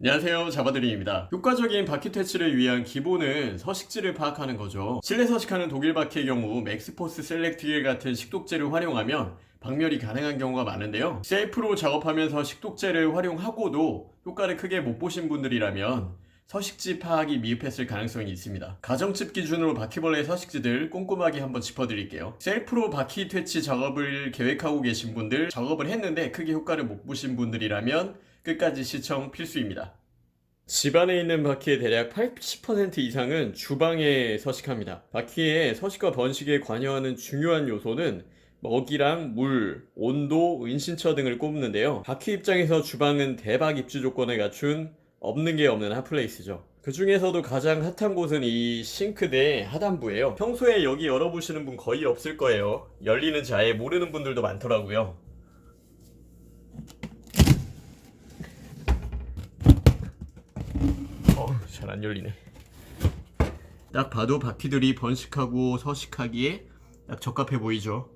안녕하세요 자바드림입니다 효과적인 바퀴 퇴치를 위한 기본은 서식지를 파악하는 거죠 실내 서식하는 독일 바퀴의 경우 맥스포스 셀렉트길 같은 식독제를 활용하면 박멸이 가능한 경우가 많은데요 셀프로 작업하면서 식독제를 활용하고도 효과를 크게 못 보신 분들이라면 서식지 파악이 미흡했을 가능성이 있습니다. 가정집 기준으로 바퀴벌레 서식지들 꼼꼼하게 한번 짚어드릴게요. 셀프로 바퀴 퇴치 작업을 계획하고 계신 분들, 작업을 했는데 크게 효과를 못 보신 분들이라면 끝까지 시청 필수입니다. 집안에 있는 바퀴의 대략 80% 이상은 주방에 서식합니다. 바퀴의 서식과 번식에 관여하는 중요한 요소는 먹이랑 물, 온도, 은신처 등을 꼽는데요. 바퀴 입장에서 주방은 대박 입주 조건을 갖춘 없는 게 없는 핫플레이스죠. 그 중에서도 가장 핫한 곳은 이 싱크대 하단부예요. 평소에 여기 열어보시는 분 거의 없을 거예요. 열리는지 아예 모르는 분들도 많더라고요. 어, 잘 안 열리네. 딱 봐도 바퀴들이 번식하고 서식하기에 딱 적합해 보이죠.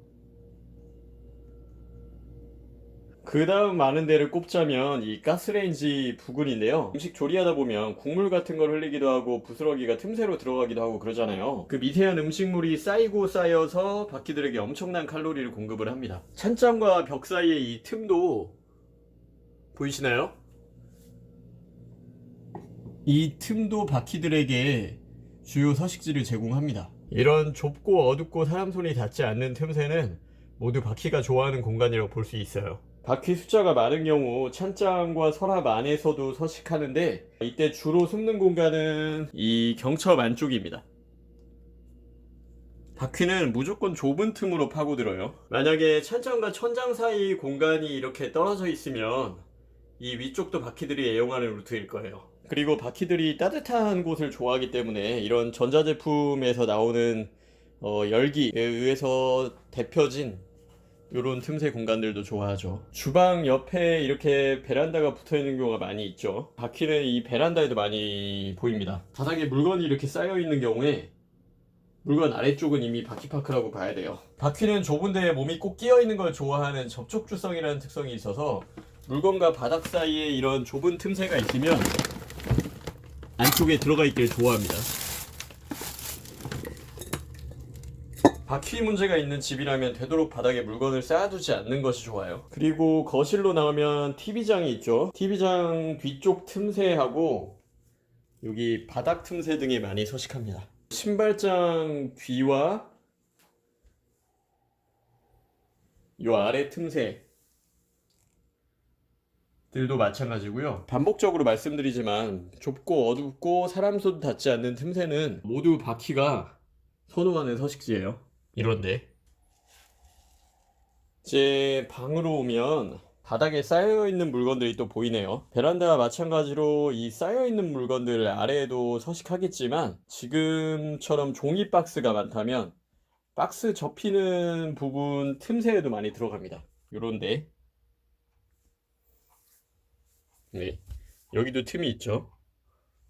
그 다음 많은 데를 꼽자면 이 가스레인지 부근인데요. 음식 조리하다 보면 국물 같은 걸 흘리기도 하고 부스러기가 틈새로 들어가기도 하고 그러잖아요. 그 미세한 음식물이 쌓이고 쌓여서 바퀴들에게 엄청난 칼로리를 공급을 합니다. 찬장과 벽 사이의 이 틈도 보이시나요? 이 틈도 바퀴들에게 주요 서식지를 제공합니다. 이런 좁고 어둡고 사람 손이 닿지 않는 틈새는 모두 바퀴가 좋아하는 공간이라고 볼 수 있어요. 바퀴 숫자가 많은 경우 찬장과 서랍 안에서도 서식하는데 이때 주로 숨는 공간은 이 경첩 안쪽입니다. 바퀴는 무조건 좁은 틈으로 파고들어요. 만약에 찬장과 천장 사이 공간이 이렇게 떨어져 있으면 이 위쪽도 바퀴들이 애용하는 루트일 거예요. 그리고 바퀴들이 따뜻한 곳을 좋아하기 때문에 이런 전자제품에서 나오는 어, 열기에 의해서 데펴진 이런 틈새 공간들도 좋아하죠. 주방 옆에 이렇게 베란다가 붙어 있는 경우가 많이 있죠. 바퀴는 이 베란다에도 많이 보입니다. 바닥에 물건이 이렇게 쌓여 있는 경우에 물건 아래쪽은 이미 바퀴 파크라고 봐야 돼요. 바퀴는 좁은 데에 몸이 꼭 끼어 있는 걸 좋아하는 접촉주성이라는 특성이 있어서 물건과 바닥 사이에 이런 좁은 틈새가 있으면 안쪽에 들어가 있길 좋아합니다. 바퀴 문제가 있는 집이라면 되도록 바닥에 물건을 쌓아두지 않는 것이 좋아요. 그리고 거실로 나오면 TV장이 있죠. TV장 뒤쪽 틈새하고 여기 바닥 틈새 등이 많이 서식합니다. 신발장 뒤와 요 아래 틈새 들도 마찬가지고요. 반복적으로 말씀드리지만 좁고 어둡고 사람 손 닿지 않는 틈새는 모두 바퀴가 선호하는 서식지예요. 이런데 이제 방으로 오면 바닥에 쌓여 있는 물건들이 또 보이네요. 베란다와 마찬가지로 이 쌓여 있는 물건들 아래에도 서식하겠지만 지금처럼 종이 박스가 많다면 박스 접히는 부분 틈새에도 많이 들어갑니다. 요런데 네 여기도 틈이 있죠.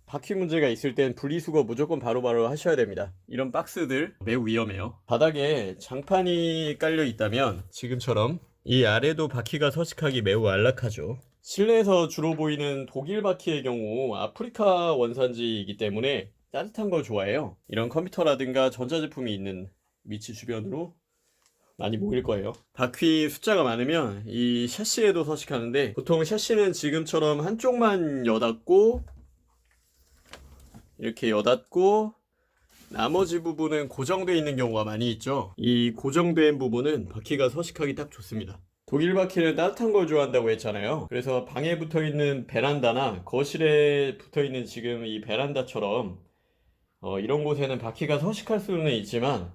바퀴 문제가 있을 땐 분리수거 무조건 바로바로 하셔야 됩니다. 이런 박스들 매우 위험해요. 바닥에 장판이 깔려 있다면 지금처럼 이 아래도 바퀴가 서식하기 매우 안락하죠. 실내에서 주로 보이는 독일 바퀴의 경우 아프리카 원산지이기 때문에 따뜻한 걸 좋아해요. 이런 컴퓨터라든가 전자제품이 있는 위치 주변으로 많이 모일 거예요. 바퀴 숫자가 많으면 이 샤시에도 서식하는데 보통 샤시는 지금처럼 한쪽만 여닫고 이렇게 여닫고 나머지 부분은 고정되어 있는 경우가 많이 있죠. 이 고정된 부분은 바퀴가 서식하기 딱 좋습니다. 독일 바퀴는 따뜻한 걸 좋아한다고 했잖아요. 그래서 방에 붙어 있는 베란다나 거실에 붙어 있는 지금 이 베란다처럼 어, 이런 곳에는 바퀴가 서식할 수는 있지만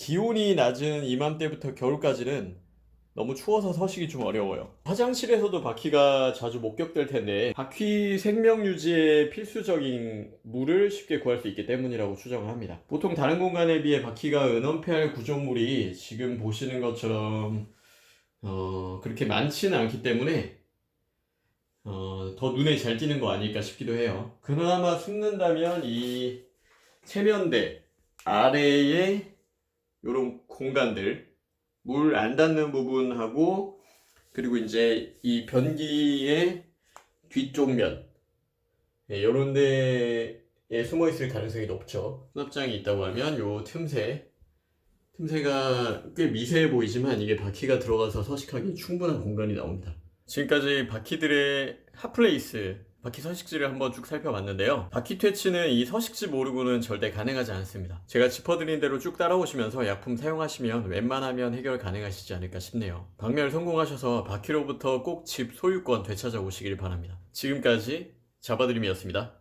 기온이 낮은 이맘때부터 겨울까지는 너무 추워서 서식이 좀 어려워요. 화장실에서도 바퀴가 자주 목격될 텐데 바퀴 생명 유지에 필수적인 물을 쉽게 구할 수 있기 때문이라고 추정을 합니다. 보통 다른 공간에 비해 바퀴가 은원폐할 구조물이 지금 보시는 것처럼 어, 그렇게 많지는 않기 때문에 어, 더 눈에 잘 띄는 거 아닐까 싶기도 해요. 그나마 숨는다면 이 세면대 아래에 이런 공간들 물 안 닿는 부분하고 그리고 이제 이 변기의 뒤쪽 면 네, 이런 데에 숨어 있을 가능성이 높죠. 수납장이 있다고 하면 요 틈새 틈새가 꽤 미세해 보이지만 이게 바퀴가 들어가서 서식하기 충분한 공간이 나옵니다. 지금까지 바퀴들의 핫플레이스 바퀴 서식지를 한번 쭉 살펴봤는데요. 바퀴 퇴치는 이 서식지 모르고는 절대 가능하지 않습니다. 제가 짚어드린 대로 쭉 따라오시면서 약품 사용하시면 웬만하면 해결 가능하시지 않을까 싶네요. 박멸 성공하셔서 바퀴로부터 꼭 집 소유권 되찾아 오시길 바랍니다. 지금까지 잡아드림이었습니다.